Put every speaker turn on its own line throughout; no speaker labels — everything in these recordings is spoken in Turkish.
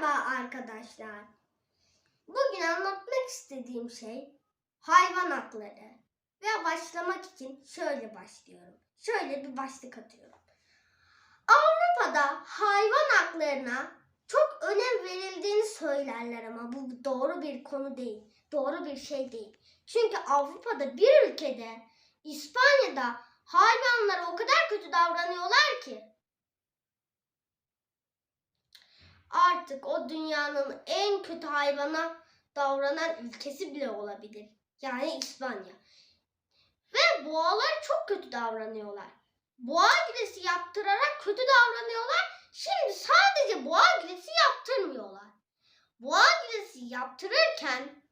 Merhaba arkadaşlar. Bugün anlatmak istediğim şey hayvan hakları. Ve başlamak için şöyle başlıyorum. Şöyle bir başlık atıyorum. Avrupa'da hayvan haklarına çok önem verildiğini söylerler ama bu doğru bir konu değil. Doğru bir şey değil. Çünkü Avrupa'da bir ülkede İspanya'da hayvanlara o kadar kötü davranıyorlar ki artık o dünyanın en kötü hayvana davranan ülkesi bile olabilir. Yani İspanya. Ve boğalar çok kötü davranıyorlar. Boğa giresi yaptırarak kötü davranıyorlar. Şimdi sadece boğa giresi yaptırmıyorlar. Boğa giresi yaptırırken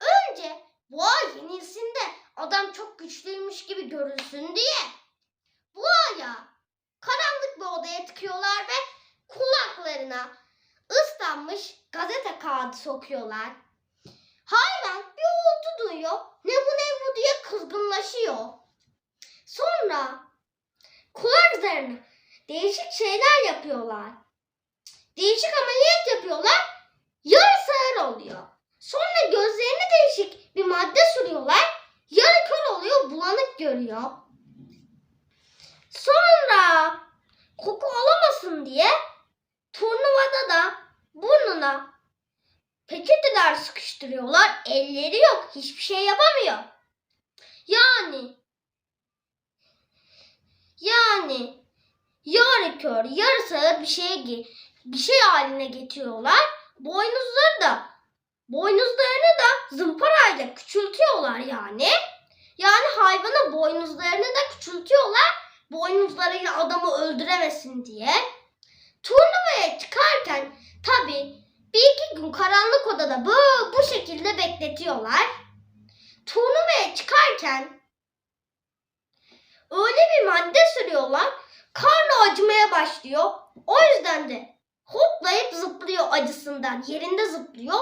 önce boğa yenilsin de adam çok güçlüymüş gibi görünsün diye boğaya karanlık bir odaya tıkıyorlar ve kulaklarına ıslanmış gazete kağıdı sokuyorlar. Hayvan bir uğultu duyuyor. Ne bu ne bu diye kızgınlaşıyor. Sonra kulak zarına değişik şeyler yapıyorlar. Değişik ameliyat yapıyorlar. Yarı sağır oluyor. Sonra gözlerine değişik bir madde sürüyorlar. Yarı kör oluyor, bulanık görüyor. Sonra koku alamasın diye turnuvada da burnuna peçeteler sıkıştırıyorlar. Elleri yok. Hiçbir şey yapamıyor. Yani yani yarı kör, yarı sağır bir şey bir şey haline getiriyorlar. Boynuzları da boynuzlarını da zımparayla küçültüyorlar yani. Yani hayvanın boynuzlarını da küçültüyorlar. Boynuzlarıyla adamı öldüremesin diye. Turnuvaya çıkarken tabi bir iki gün karanlık odada bu, bu şekilde bekletiyorlar. Turnuvaya çıkarken öyle bir madde sürüyorlar. Karnı acımaya başlıyor. O yüzden de hoplayıp zıplıyor acısından. Yerinde zıplıyor.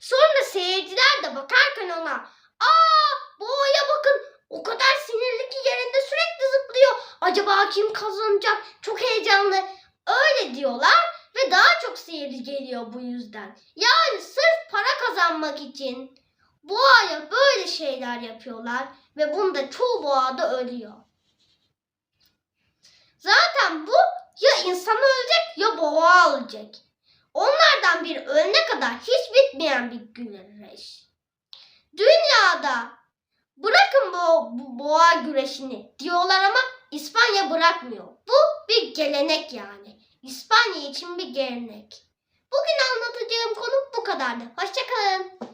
Sonra seyirciler de bakarken ona aa boğaya bakın o kadar sinirli ki yerinde sürekli zıplıyor. Acaba kim kazanacak? Çok heyecanlı. Öyle diyorlar ve daha çok seyirci geliyor bu yüzden. Yani sırf para kazanmak için boğaya böyle şeyler yapıyorlar ve bunda çoğu boğa da ölüyor. Zaten bu ya insan ölecek ya boğa ölecek. Onlardan bir ölene kadar hiç bitmeyen bir güreş. Dünyada bırakın bu, bu boğa güreşini diyorlar ama İspanya bırakmıyor. Bu bir gelenek yani. İspanya için bir gelenek. Bugün anlatacağım konu bu kadardı. Hoşçakalın.